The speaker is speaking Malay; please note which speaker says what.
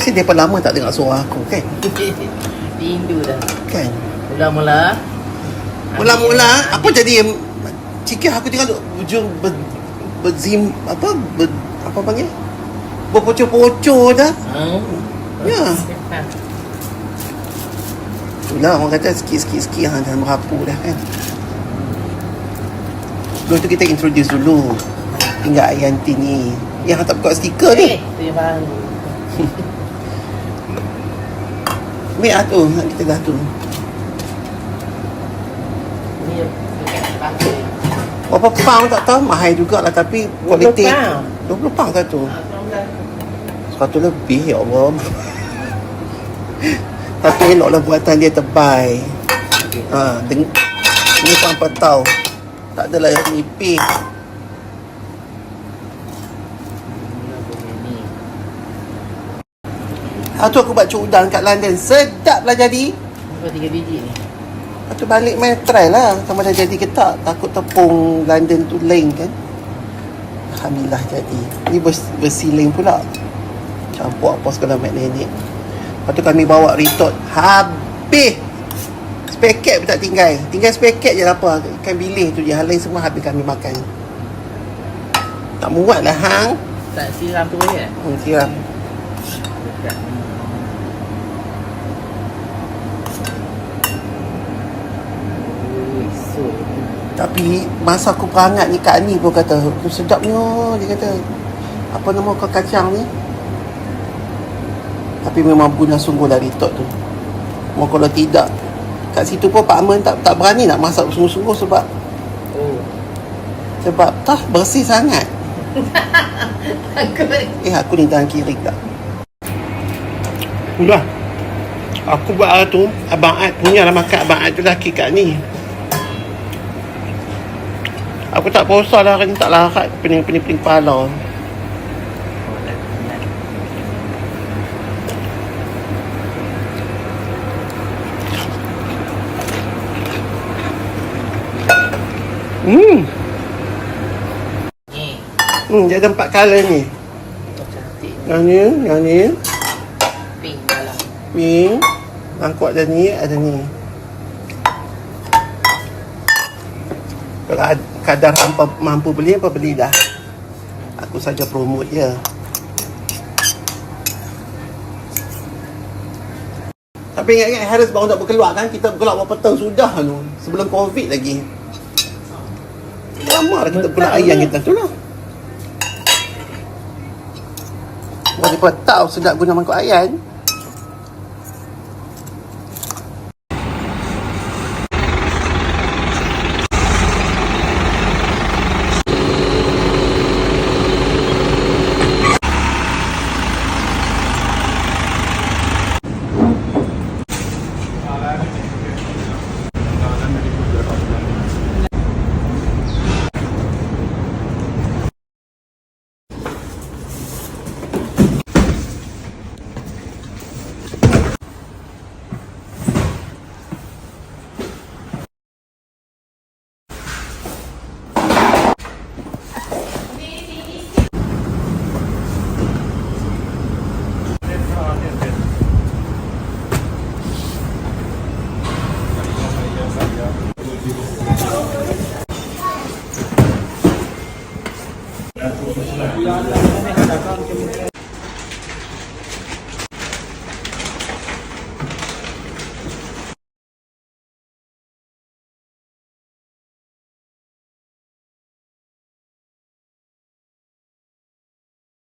Speaker 1: Mesti dia lama tak dengar suara aku kan?
Speaker 2: Rindu dah.
Speaker 1: Kan?
Speaker 2: Mula-mula.
Speaker 1: Mula-mula apa jadi Cikir aku tengok ujung ber, berzim apa ber, apa panggil? Berpocor-pocor dah.
Speaker 2: Hmm.
Speaker 1: Ya. Itulah orang kata sikit-sikit-sikit hang dah merapu dah kan. Sebelum tu kita introduce dulu. Tinggal Ayanti ni. Yang tak buka stiker ni.
Speaker 2: Eh, tu yang baru.
Speaker 1: Ambil lah tu. Kita dah tu.
Speaker 2: Ni dekat pakai.
Speaker 1: Berapa pound tak tahu. Mahal jugalah tapi
Speaker 2: 20
Speaker 1: kualiti.
Speaker 2: pound.
Speaker 1: 20 pound satu.
Speaker 2: Ah, kurang
Speaker 1: Satu lebih ya Allah. Tapi eloklah buatan dia tebal. Ha, deng ni pun apa tahu. Tak adalah yang nipis. Ha tu aku buat cuk udang kat London. Sedap lah jadi.
Speaker 2: Berapa tiga biji ni?
Speaker 1: Lepas tu balik main try lah sama dah jadi ke tak. Takut tepung London tu lain kan. Alhamdulillah jadi. Ni bers bersiling pula. Campur apa segala mat nenek. Lepas tu kami bawa retort. Habis. Sepaket pun tak tinggal. Tinggal sepaket je lah apa. Ikan bilis tu je. Hal lain semua habis kami makan. Tak muat lah hang.
Speaker 2: Tak siram tu boleh eh?
Speaker 1: Hmm, siram. Tapi masa aku perangat ni Kak Ani pun kata "Tu Sedapnya Dia kata. Apa nama kau kacang ni? Tapi memang guna sungguh lah retot tu. Mau kalau tidak Kat situ pun Pak Aman tak, tak berani nak masak sungguh-sungguh sebab
Speaker 2: Oh.
Speaker 1: Sebab tah bersih sangat.
Speaker 2: Takut.
Speaker 1: Eh aku ni tangan kiri tak? Udah Aku buat hari tu Abang Ad punya lah makan Abang Ad tu laki kat ni Aku tak puasa lah hari ni tak larat Pening-pening-pening kepala Hmm
Speaker 2: Ni.
Speaker 1: Hmm dia ada empat colour ni. Yang ni Yang ni
Speaker 2: Pink.
Speaker 1: Pink Mangkuk ada ni Ada ni Kalau ad- kadar hampa mampu beli apa beli dah Aku saja promote je. Tapi ingat-ingat Harris baru nak berkeluar kan? Kita berkeluar berapa tahun sudah tu Sebelum covid lagi. Lama lah kita berkeluar ayam kita tu lah. Walaupun tahu sedap guna mangkuk ayam Thank you.